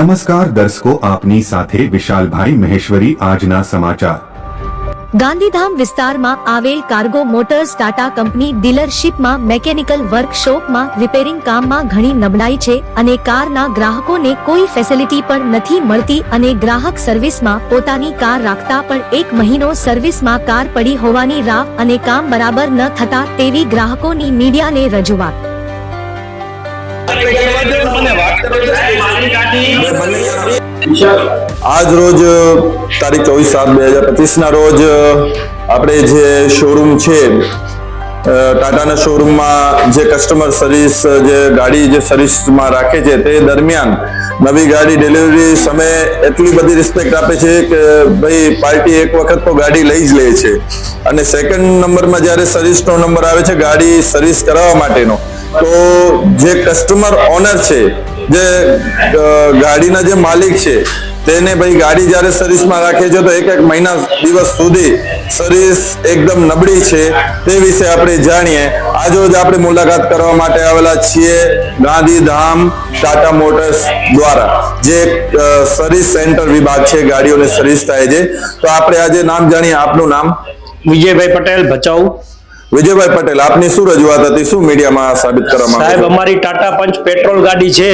નમસ્કાર દર્શકો, આપની સાથે વિશાલભાઈ મહેશ્વરી, આજના સમાચાર. ગાંધીધામ વિસ્તારમાં આવેલ કાર્ગો મોટર્સ ટાટા કંપની ડીલરશીપમાં મેકેનિકલ વર્કશોપમાં રિપેરિંગ કામમાં ઘણી નબળાઈ છે અને કારના ગ્રાહકોને કોઈ ફેસિલિટી પણ નથી મળતી અને ગ્રાહક સર્વિસમાં પોતાની કાર રાખતા પણ એક મહિનો સર્વિસમાં કાર પડી હોવાની રાવ અને કામ બરાબર ન થતા તેવી ગ્રાહકોની મીડિયાને રજૂઆત. આજ રોજ તારીખ ચોવીસ સાત બે હજાર પચીસ ના રોજ આપણે જે શોરૂમ છે ટાટાના શોરૂમમાં જે કસ્ટમર સર્વિસ જે ગાડી જે સર્વિસમાં રાખે છે, તે દરમિયાન નવી ગાડી ડિલિવરી સમયે એટલી બધી રિસ્પેક્ટ આપે છે કે, ભાઈ, પાર્ટી એક વખત તો ગાડી લઈ જ લે છે. અને સેકન્ડ નંબરમાં જ્યારે સર્વિસનો નંબર આવે છે, ગાડી સર્વિસ કરાવવા માટેનો તો જે કસ્ટમર ઓનર છે, જે ગાડીના જે માલિક છે, તેને ભાઈ ગાડી જ્યારે સર્વિસમાં રાખે છે, તો એક એક મહિના દિવસ સુધી સર્વિસ એકદમ નબળી છે, તે વિશે આપણે જાણીએ. આજે રોજ આપણે મુલાકાત કરવા માટે આવેલા છીએ ગાંધીધામ ટાટા મોટર્સ દ્વારા. જે સર્વિસ સેન્ટર વિભાગ છે, ગાડીઓની સર્વિસ થાય છે. તો આપણે આજે નામ જાણીએ, આપનું નામ? વિજયભાઈ પટેલ, ભચાઉ. વિજયભાઈ પટેલ આપની શું રજૂઆત હતી? શું મીડિયામાં સાબિત કરવામાં સાહેબ અમારી ટાટા પંચ પેટ્રોલ ગાડી છે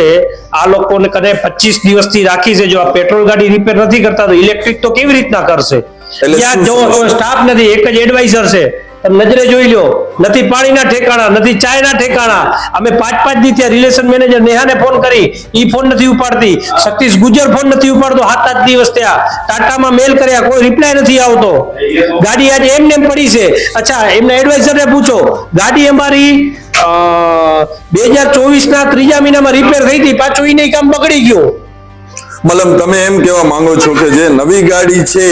આ લોકોને કદાચ પચીસ દિવસથી રાખી છે જો આ પેટ્રોલ ગાડી રિપેર નથી કરતા તો ઇલેક્ટ્રિક તો કેવી રીતના કરશે? ત્યાં જો સ્ટાફ નથી એક જ એડવાઇઝર છે. નજરે જોઈ લો નથી પાણીના ઠેકાણા, નથી ચાયના ઠેકાણા. અમે પાંચ પાંચ દી ત્યાં રિલેશન મેનેજર નેહાને ફોન કરી. ઈ ફોન નથી ઉપાડતી. સતીશ ગુજર ફોન નથી ઉપાડતો. સાત આઠ દિવસ ત્યાં. ટાટામાં મેલ કર્યા. કોઈ રિપ્લાય નથી આવતો. ગાડી આજે એમને એમ પડી છે. અચ્છા, એમના એડવાઇઝરને પૂછો. ગાડી અમારી બે હજાર ચોવીસ ના ત્રીજા મહિનામાં રિપેર થઈ હતી. પાછું એ નહીં કામ બગડી ગયો. મતલબ તમે એમ કહેવા માંગો છો કે જે નવી ગાડી છે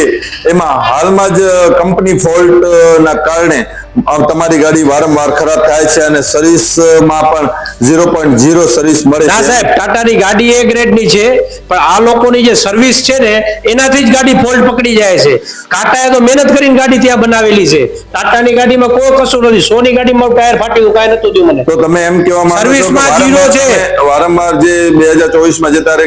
એમાં હાલમાં જ કંપની ફોલ્ટ ના કારણે તમારી ગાડી વારંવાર ખરાબ થાય છે અને સર્વિસમાં પણ ઝીરો પોઈન્ટ ઝીરો સર્વિસ મળે છે. સાહેબ ટાટાની ગાડી એ ગ્રેડની છે પણ આ લોકોની જે સર્વિસ છે ને એનાથી જ ગાડી ફોલ્ટ પકડી જાય છે. ટાટાએ તો મહેનત કરીને ગાડી ત્યાં બનાવેલી છે. ટાટાની ગાડીમાં કોઈ કશું નથી. સોની ગાડીમાં ટાયર ફાટ્યું કાંઈ નતું થયું મને. તો તમે એમ કહેવા માંગો સર્વિસમાં વારંવાર છે. વારંવાર જે બે હજાર ચોવીસમાં જે તારે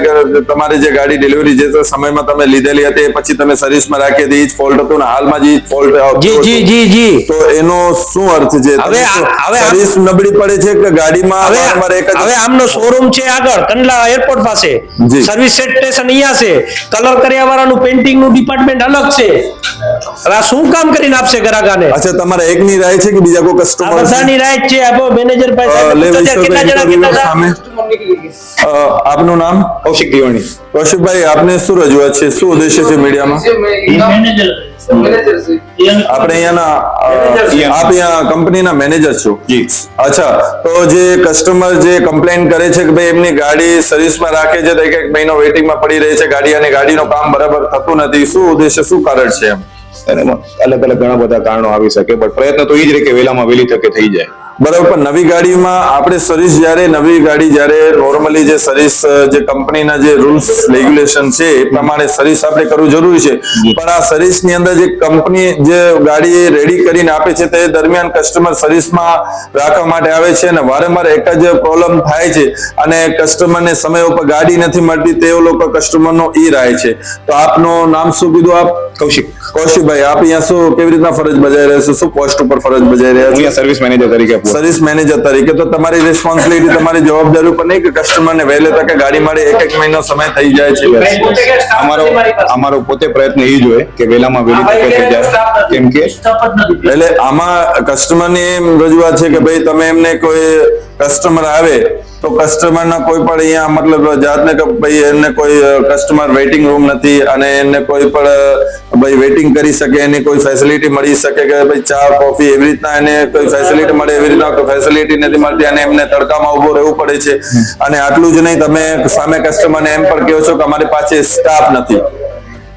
તમારી જે ગાડી ડિલિવરી જે સમયમાં તમે લીધેલી હતી પછી તમે સર્વિસમાં રાખી હતી જ ફોલ્ટ હતું ને હાલમાં જે ફોલ્ટ જી જી જી જી. તો એનો શું અર્થ છે? હવે હવે સર્વિસ નબળી પડે છે કે ગાડીમાં હવે વારંવાર એક જ હવે આમનો શોરૂમ છે આગળ કંડલા એરપોર્ટ પાસે. સર્વિસ સ્ટેશન અહીંયા છે. કલર કર્યા વાળાનું પેન્ટિંગનું ડિપાર્ટમેન્ટ અલગ છે. આ શું કામ કરીને આપશે ગ્રાહકાને અચ્છા તમારા એકની રાય છે કે બીજા કોઈ કસ્ટમર બધાની છે. આપો મેનેજર પાસે કેટલા જણા કેટલા સામે. આપનું નામ? કૌશિક દિવાણી કૌશિકભાઈ આપને શું રજૂઆત છે? શું ઉદ્દેશ્ય છે મીડિયામાં આપણે અહીંયાના આપ અહીંયા કંપનીના મેનેજર છો. જી. અચ્છા તો જે કસ્ટમર જે કમ્પ્લેન કરે છે કે ભાઈ એમની ગાડી સર્વિસમાં રાખે છે તો એક એક મહિનો વેઇટિંગમાં પડી રહે છે ગાડી અને ગાડીનું કામ બરાબર થતું નથી. શું ઉદ્દેશ્ય શું કારણ છે એમ? અલગ અલગ ઘણા બધા કારણો આવી શકે બટ પ્રયત્ન તો એ જ રીતે કે વહેલામાં વહેલી તકે થઈ જાય. બરાબર પણ નવી ગાડીમાં આપણે સર્વિસ જ્યારે નવી ગાડી જ્યારે નોર્મલી જે સર્વિસ જે કંપનીના જે રૂલ્સ રેગ્યુલેશન છે એ પ્રમાણે સર્વિસ આપણે કરવું જરૂરી છે. પણ આ સર્વિસની અંદર જે કંપની જે ગાડી રેડી કરીને આપે છે તે દરમિયાન કસ્ટમર સર્વિસમાં રાખવા માટે આવે છે અને વારંવાર એક જ પ્રોબ્લેમ થાય છે અને કસ્ટમરને સમય ઉપર ગાડી નથી મળતી તેઓ લોકો કસ્ટમરનો ઈ રહે છે. તો આપનું નામ શું કીધું આપ? કૌશિક. કૌશિકભાઈ આપ અહીંયા શું કેવી રીતના ફરજ બજાવી રહ્યા છો? શું પોસ્ટ ઉપર ફરજ બજાવી રહ્યા છો? અહીંયા સર્વિસ મેનેજર તરીકે સર્વિસ મેનેજર તરીકે. તો તમારી રિસ્પોન્સિબિલિટી તમારી જવાબદારી ઉપર નહીં કે કસ્ટમરને વહેલે તકે ગાડી મળે એક એક મહિનો સમય થઈ જાય છે? અમારો અમારો પોતે પ્રયત્ન એ જ હોય કે વહેલામાં વહેલી તકે થઈ જાય કેમ કે એટલે આમાં કસ્ટમરની એમ રજૂઆત છે કે ભાઈ તમે એમને કોઈ કસ્ટમર આવે તો કસ્ટમરના કોઈ પણ અહીંયા મતલબ જાતને કે ભાઈ એમને કોઈ કસ્ટમર વેઇટિંગ રૂમ નથી અને એમને કોઈ પણ ભાઈ વેઇટિંગ કરી શકે, એની કોઈ ફેસિલિટી મળી શકે કે ભાઈ ચા કોફી એવી રીતના એને કોઈ ફેસિલિટી મળે એવી રીતના ફેસિલિટી નથી મળતી અને એમને તડકામાં ઊભો રહેવું પડે છે. અને આટલું જ નહીં, તમે સામે કસ્ટમરને એમ પણ કહો છો કે અમારી પાસે સ્ટાફ નથી.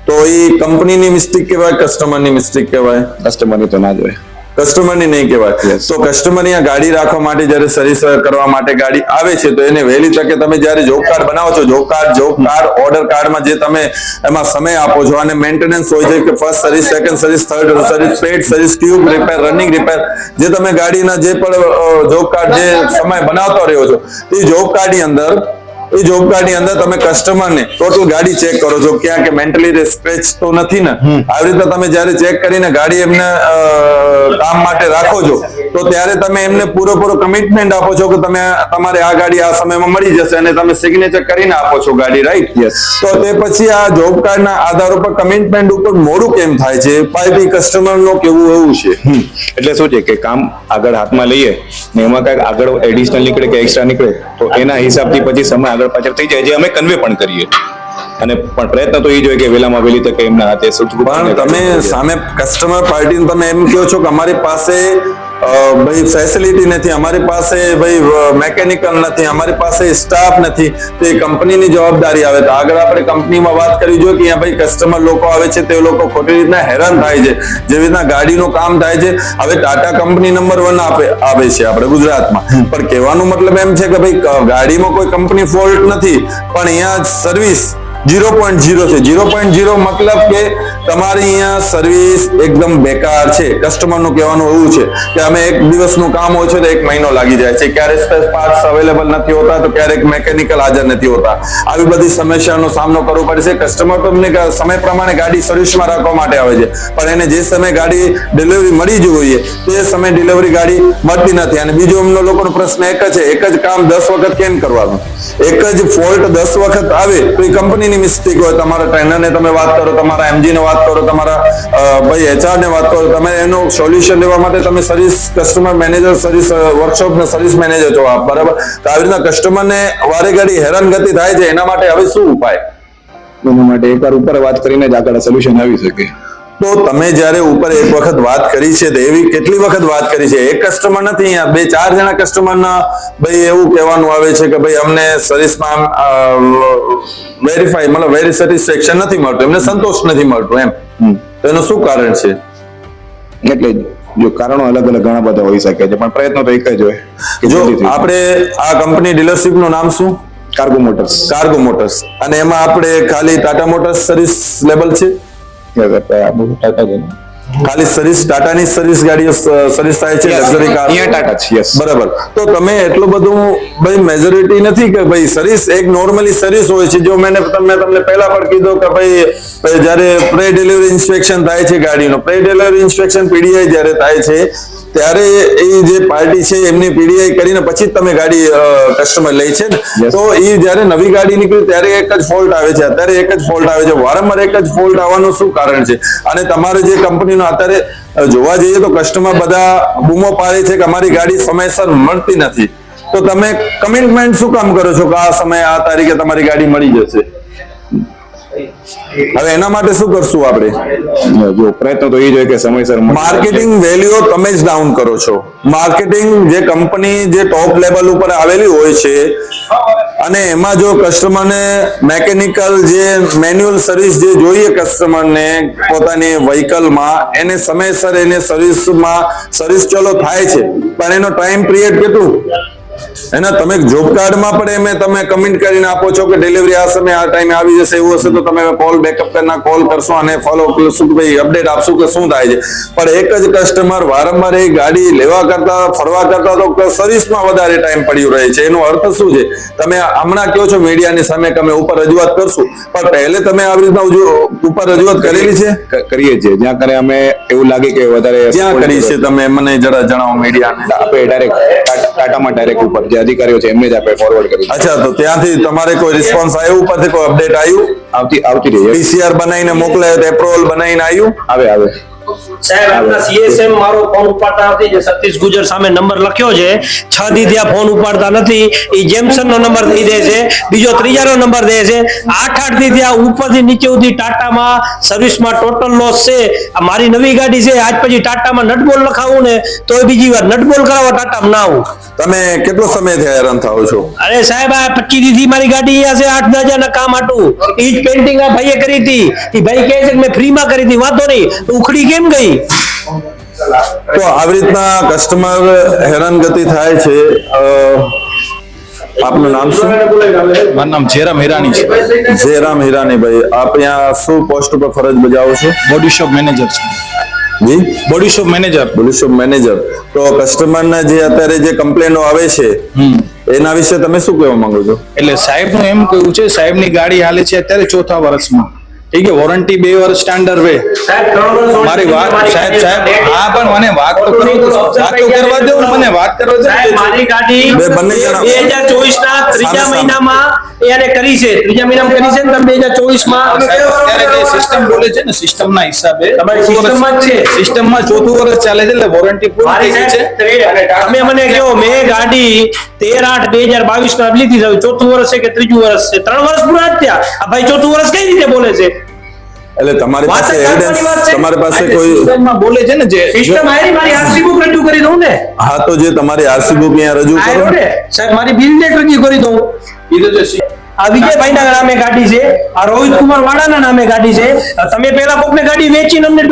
તો એ કંપનીની મિસ્ટેક કહેવાય કસ્ટમરની મિસ્ટેક કહેવાય? કસ્ટમરની તો ના જ કસ્ટમરની નહીં કહેવાય. તો કસ્ટમર અહીંયા ગાડી રાખવા માટે જ્યારે સર્વિસ કરવા માટે ગાડી આવે છે તો એને વહેલી તકે તમે જ્યારે જોબ કાર્ડ બનાવો છો job card job card order કાર્ડમાં જે તમે એમાં સમય આપો છો અને મેન્ટેનન્સ હોય છે કે first service second service third service paid service tube repair running repair જે તમે ગાડીના જે પણ જોબ કાર્ડ જે સમય બનાવતો રહ્યો છો તે જોબ કાર્ડની અંદર એ જોબ કાર્ડની અંદર તમે કસ્ટમર ને ટોટલ ગાડી ચેક કરો છો. ક્યાં કે મેન્ટલી સ્ક્રેચ તો નથી ને. આવી રીતે તમે જ્યારે ચેક કરીને ગાડી એમને કામ માટે રાખો છો તો ત્યારે તમે એમને પૂરેપૂરો કમિટમેન્ટ આપો છો કે તમે તમારે આ ગાડી આ સમયમાં મળી જશે અને તમે સિગ્નેચર કરીને આપો છો ગાડી રાઈટ. તો તે પછી આ જોબ કાર્ડ ના આધાર ઉપર કમિટમેન્ટ ઉપર મોડું કેમ થાય છે? પાર્ટી કસ્ટમર નો કેવું એવું છે? એટલે શું છે કે કામ આગળ હાથમાં લઈએ ને એમાં કંઈક આગળ એડિશનલ નીકળે કે એક્સ્ટ્રા નીકળે તો એના હિસાબથી પછી સમય આગળ પાછળ થઈ જાય જે અમે કન્વે પણ કરીએ. અને પણ પ્રયત્ન તો એ જ હોય કે વહેલામાં વહેલી તકે એમના હાથે પણ તમે સામે કસ્ટમર પાર્ટી તમે એમ કહો છો કે અમારી પાસે ભાઈ ફેસિલિટી નથી અમારી પાસે ભાઈ મેકેનિકલ નથી અમારી પાસે સ્ટાફ નથી તો એ કંપનીની જવાબદારી આવે. તો આગળ આપણે કંપનીમાં વાત કરવી જોઈએ કે અહીંયા ભાઈ કસ્ટમર લોકો આવે છે તે લોકો ખોટી રીતના હેરાન થાય છે જેવી રીતના ગાડીનું કામ થાય છે. હવે ટાટા કંપની નંબર વન આપે આવે છે આપણે ગુજરાતમાં. પણ કહેવાનો મતલબ એમ છે કે ભાઈ ગાડીમાં કોઈ કંપની ફોલ્ટ નથી પણ અહીંયા સર્વિસ ઝીરો પોઈન્ટ જીરો છે. જીરો પોઈન્ટ જીરો મતલબ કે તમારી અહીંયા સર્વિસ એકદમ બેકાર છે. કસ્ટમરનું કહેવાનું એવું છે કે અમે એક દિવસનું કામ હોય છે તો એક મહિનો લાગી જાય છે. ક્યારેક સ્પેસ પાર્ટ્સ અવેલેબલ નથી હોતા તો ક્યારેક મેકેનિકલ હાજર નથી હોતા. આવી બધી સમસ્યાનો સામનો કરવો પડે છે. કસ્ટમર તો એમને સમય પ્રમાણે ગાડી સર્વિસમાં રાખવા માટે આવે છે. પણ એને જે સમય ગાડી ડિલિવરી મળી જોઈએ તે સમય ડિલિવરી ગાડી મળતી નથી. અને બીજો એમનો લોકોનો પ્રશ્ન એક જ છે. એક જ કામ દસ વખત કેમ કરવાનું? એક જ ફોલ્ટ દસ વખત આવે તો એ કંપનીની મિસ્ટેક હોય, તમારા ટ્રેનરને તમે વાત કરો, તમારા એમજી ને વાત કરો, તમારા ભાઈ એચઆર ને વાત કરો, તમે એનું સોલ્યુશન લેવા માટે તમે service customer manager service workshop ને સર્વિસ મેનેજર છો આપ, બરાબર? તો આવી રીતના કસ્ટમરને વારે ઘડી હેરાનગતિ થાય છે, એના માટે હવે શું ઉપાય? એના માટે એકવાર ઉપર વાત કરીને જ આગળ સોલ્યુશન આવી શકે. તો તમે જ્યારે ઉપર એક વખત વાત કરી છે તો એવી કેટલી વખત વાત કરી છે? એક કસ્ટમર નથી અહીંયા બે ચાર જણા કસ્ટમરના ભાઈ એવું કહેવાનું આવે છે કે ભાઈ અમને સર્વિસમાં વેરીફાઈ મતલબ વેરી સેટિસ્ફેક્શન નથી મળતું એમને સંતોષ નથી મળતો એમ. તો એનું શું કારણ છે? એટલે જ કારણો અલગ અલગ ઘણા બધા હોઈ શકે છે પણ પ્રયત્ન તો એક જ હોય જો આપણે આ કંપની ડીલરશિપનું નામ શું? કાર્ગો મોટર્સ કાર્ગો મોટર્સ અને એમાં આપણે ખાલી ટાટા મોટર્સ સર્વિસ લેબલ છે? ખાલી સર્વિસ ટાટાની સર્વિસ ગાડીઓ સર્વિસ થાય છે લક્ઝરી કાર. અહીંયા ટાટા છે યસ બરાબર. તો તમે એટલું બધું ભાઈ મેજોરિટી નથી કે ભાઈ સર્વિસ એક નોર્મલી સર્વિસ હોય છે. જો મેને તમને તમને પહેલા પણ કીધું કે ભાઈ ભાઈ જ્યારે પ્રે ડિલિવરી ઇન્સ્પેક્શન થાય છે ગાડીનો પ્રે ડિલિવરી ઇન્સ્પેક્શન પીડીઆઈ જ્યારે થાય છે ત્યારે એ જે પાર્ટી છે એમની પીડીઆઈ કરીને પછી જ તમે ગાડી કસ્ટમર લે છે ને? તો એ જ્યારે નવી ગાડી નીકળી ત્યારે એક જ ફોલ્ટ આવે છે. અત્યારે એક જ ફોલ્ટ આવે છે. વારંવાર એક જ ફોલ્ટ આવવાનું શું કારણ છે? અને તમારે જે કંપનીનો અત્યારે જોવા જઈએ તો કસ્ટમર બધા બૂમો પાડે છે કે અમારી ગાડી સમયસર મળતી નથી. તો તમે કમિટમેન્ટ શું કામ કરો છો કે આ સમયે આ તારીખે તમારી ગાડી મળી જશે? હવે એના માટે શું કરશું આપણે? જો પ્રયત્ન તો એ જ હોય કે સમયસર માર્કેટિંગ વેલ્યુઓ તમે જ ડાઉન કરો છો. માર્કેટિંગ જે કંપની જે ટોપ લેવલ ઉપર આવેલી હોય છે અને એમાં જો કસ્ટમરને મેકેનિકલ જે મેન્યુઅલ સર્વિસ જે જોઈએ કસ્ટમરને પોતાની વ્હીકલમાં એને સમયસર એને સર્વિસમાં સર્વિસ ચલો થાય છે. પણ એનો ટાઈમ પિરિયડ કેટલું? એના તમે જોબ કાર્ડમાં પણ એમે તમે કમેન્ટ કરીને આપો છો કે ડિલિવરી આ સમય આ ટાઈમે આવી જશે એવું હશે તો તમે કોલ બેકઅપ કરના કોલ કરશો અને ફોલો કરશો કે ભાઈ અપડેટ આપશું કે શું થાય છે. પણ એક જ કસ્ટમર વારંવાર એ ગાડી લેવા કરતા ફરવા કરતા તો સર્વિસમાં વધારે ટાઈમ પડ્યું રહે છે. એનો અર્થ શું છે? તમે હમણાં કહો છો મીડિયાની સામે તમે ઉપર રજૂઆત કરશું પણ પહેલે તમે આવી રીતના ઉપર રજૂઆત કરેલી છે? કરીએ છીએ. જ્યાં કરે અમે એવું લાગે કે વધારે ક્યાં કરી છે તમે? મને જરા જણાવો મીડિયાને આપણે ડાયરેક્ટ ટાટામાં ડાયરેક્ટ ઉપર. જે અધિકારીઓ છે એમને જ આપણે ફોરવર્ડ કરી અચ્છા તો ત્યાંથી તમારે કોઈ રિસ્પોન્સ આવ્યો? ઉપરથી કોઈ અપડેટ આવ્યું? આવતી આવતી રહી પીસીઆર બનાવીને મોકલાયો તો એપ્રુવલ બનાવીને આવ્યું? આવે આવે. સાહેબ આપના સીએસએમ મારો ફોન ઉપાડતા નથી જે સતીશ ગુજર સામે નંબર લખ્યો છે. છ દી ત્યાં ફોન ઉપાડતા નથી. એ જેમસન નો નંબર દઈ દે છે. બીજો ત્રીજાનો નંબર દે છે. આઠ આઠ દી ત્યાં ઉપરથી નીચે સુધી ટાટામાં સર્વિસમાં ટોટલ લોસ છે. આ મારી નવી ગાડી છે. આજ પછી ટાટામાં નટબોલ લખાવું ને તો બીજી વાર નટબોલ કરાવો ટાટામાં ના આવું. તમે કેટલો સમય સમયથી હેરાન થાઓ છો? અરે સાહેબ આ પચીસ દી મારી ગાડી અહીંયા છે આઠ દસ ના કામ આટું ઈ જ પેન્ટિંગ આ ભાઈએ કરી હતી. એ ભાઈ કહે છે કે મેં ફ્રીમાં કરી હતી. વાંધો નહીં. ઉખડી કેમ ગઈ? તો આવી રીતના કસ્ટમર હેરાનગતિ થાય છે. આપનું નામ શું? મારું નામ જેરામ હિરાની છે. જયરામ હિરાનીભાઈ આપ અહીંયા શું પોસ્ટ ઉપર ફરજ બજાવો છો? બોડી શોપ મેનેજર છે. જી? Body shop manager body shop manager તો કસ્ટમરને જે અત્યારે જે કમ્પ્લેનો આવે છે એના વિશે તમે શું કહેવા માંગો છો? એટલે સાહેબનું એમ કહ્યું છે સાહેબની ગાડી હાલે છે અત્યારે ચોથા વર્ષમાં. ઠીક છે વોરંટી બે વર્ષ સ્ટાન્ડર્ડ વે મારી વાત સાહેબ સાહેબ હા પણ મને વાત તો કરો વાત તો કરવા દો મને વાત કરો સાહેબ મારી ગાડી બે બંને જણા- બે હજાર ચોવીસ ના ત્રીજા. મહિનામાં એને કરી છે. ત્રીજા મહિનામાં કરી છે ને તમે બે હજાર ચોવીસમાં સાહેબ, અત્યારે જે સિસ્ટમ બોલે છે ને સિસ્ટમ ના હિસાબે તમારી સિસ્ટમમાં જ છે. સિસ્ટમમાં ચોથું વર્ષ ચાલે છે એટલે વોરંટી પૂરી થઈ ગઈ છે. તમે મને કહો મેં ગાડી તેર આઠ બે હજાર બાવીસ ના લીધી છે ચોથું વર્ષ છે કે ત્રીજું વર્ષ છે? ત્રણ વર્ષ પૂરા થયા. આ ભાઈ ચોથું વર્ષ કઈ રીતે બોલે છે? એટલે તમારી પાસે એવિડન્સ. તમારી પાસે કોઈ બોલે છે ને જે સિસ્ટમ આયરી મારી આરસી બુક રજૂ કરી દઉં ને. હા તો જે તમારી આરસી બુક અહીંયા રજૂ કરો. ને સાહેબ મારી બિલ ડેટ રજૂ કરી દઉં. એ તો જે આ વિજયભાઈ ના નામે ગાડી છે. આ રોહિત કુમાર વાળાના નામે ગાડી છે. તમે પેલા કોકને ગાડી વેચીને અમને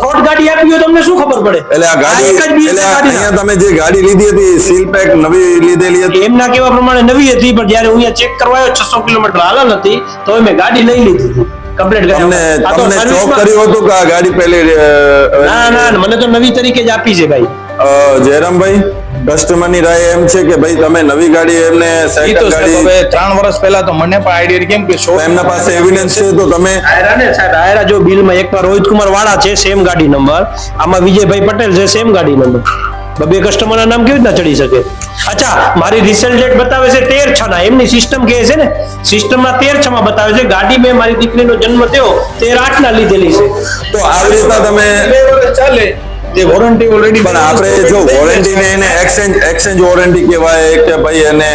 ફ્રોડ ગાડી આપી હોય તમને શું ખબર પડે? એટલે આ ગાડી એટલે અહીંયા તમે જે ગાડી લીધી હતી સીલ પેક નવી લીધેલી હતી? એમના કેવા પ્રમાણે નવી હતી પણ જ્યારે હું અહીંયા ચેક કરવા આવ્યો છસો કિલોમીટર હાલલ હતી તો મેં ગાડી લઈ લીધી હતી. કમ્પ્લીટ ચોક કર્યું હતું કે ગાડી પહેલી ના ના મને તો નવી તરીકે જ આપી છે ભાઈ. જયરામભાઈ કસ્ટમરની રાય એમ છે કે ભાઈ તમે નવી ગાડી એમને સાયકલ સેકન્ડ ગાડી હવે ત્રણ વર્ષ પહેલા તો મને પણ આઈડિયા કેમ કે શો એમના પાસે એવિડન્સ છે તો તમે આયરા ને સાહેબ આયરા જો બિલમાં એકવાર રોહિત કુમાર વાળા છે સેમ ગાડી નંબર આમાં વિજયભાઈ પટેલ છે સેમ ગાડી નંબર બે કસ્ટમરના નામ કેવી રીતના ચડી શકે? અચ્છા મારી રિસેલ ડેટ બતાવે છે તેર છ ના. એમની સિસ્ટમ કહે છે ને સિસ્ટમમાં તેર છ માં બતાવે છે ગાડી મેં મારી દીકરીનો જન્મ થયો તેર આઠ ના લીધેલી છે. તો આવી રીતના તમે બે વર્ષ ચાલે. જે વોરંટી ઓલરેડી પણ આપણે જો વોરંટી ને એને એક્સચેન્જ એક્સચેન્જ વોરંટી કહેવાય કે ભાઈ એને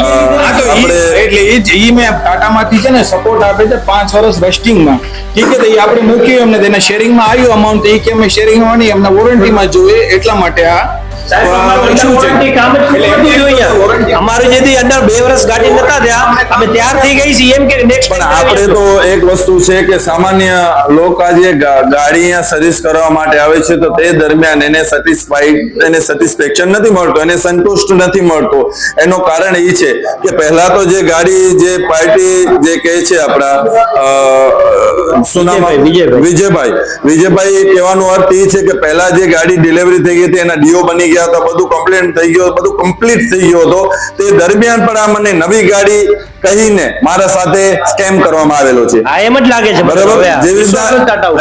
આપણે એટલે ઈ જ- ઈ મેં ટાટામાંથી છે ને સપોર્ટ આપે છે પાંચ વર્ષ વેસ્ટિંગમાં ઠીક છે તો ઈ આપણે મૂક્યું એમને તેને શેરિંગમાં આવ્યું અમાઉન્ટ એ કે અમે શેરિંગમાં નહીં અમને વોરંટીમાં જોઈએ એટલા માટે આ અમારું issue છે. warranty કામ જ એટલે નથી એમને જોયું warranty અહીંયા. અમારું જેથી અંદર બે વર્ષ ગાડી નતા થયા અમે તૈયાર ગઈ છીએ એમ કે નેક્સ્ટ પણ આપણે તો એક વસ્તુ છે કે સામાન્ય લોકો આજે ગાડી સર્વિસ કરવા માટે આવે છે તો તે દરમિયાન એને સેટિસ્ફાઈડ એને સેટિસ્ફેક્શન નથી મળતું એને સંતુષ્ટ નથી મળતો એનું કારણ એ છે કે પહેલા તો જે ગાડી જે પાર્ટી જે કહે છે આપણા વિજયભાઈ, વિજયભાઈ. વિજયભાઈ વિજયભાઈ કહેવાનો અર્થ એ છે કે પહેલા જે ગાડી ડિલિવરી થઈ ગઈ હતી એના ડીઓ બની ગયા હતા બધું કમ્પ્લેન થઈ ગયો બધું કમ્પ્લીટ થઈ ગયો હતો. તે દરમિયાન પણ આ મને નવી ગાડી કહીને મારા સાથે સ્કેમ કરવામાં આવેલો છે. આ એમ જ લાગે છે બરાબર? જેવી.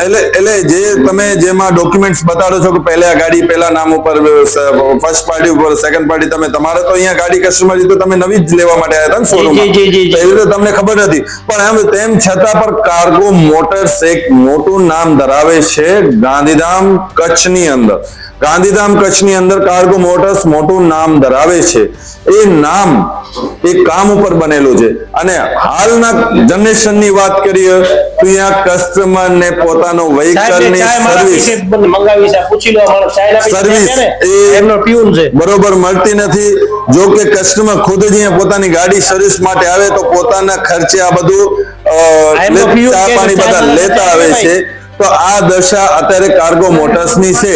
એટલે એટલે જે તમે જેમાં ડોક્યુમેન્ટ્સ બતાડો છો કે પહેલા ગાડી પહેલા નામ ઉપર ફર્સ્ટ પાર્ટી ઉપર સેકન્ડ પાર્ટી તમે તમારે તો અહીંયા ગાડી કસ્ટમર તો તમે નવી જ લેવા માટે આવ્યા હતા શોરૂમ. એવી રીતે તમને ખબર નથી. પણ એમ તેમ છતાં પણ કાર્ગો મોટર્સ એક મોટું નામ ધરાવે છે ગાંધીધામ કચ્છની અંદર. ગાંધીધામ કચ્છની અંદર કાર્ગો મોટર્સ મોટું નામ ધરાવે છે. એ નામ એ કામ ઉપર બનેલું છે. અને હાલના જનરેશનની વાત કરીએ તો અહીંયા કસ્ટમર ને પોતાનો વ્હીકલની સર્વિસ મંગાવી છે પૂછી લો અમારો સર્વિસ ને, એમનો છે. બરોબર મળતી નથી. જો કે કસ્ટમર ખુદ જ અહીંયા પોતાની ગાડી સર્વિસ માટે આવે તો પોતાના ખર્ચે આ બધું ચા પાણી બધા લેતા આવે છે. તો આ દશા અત્યારે કાર્ગો મોટર્સની છે.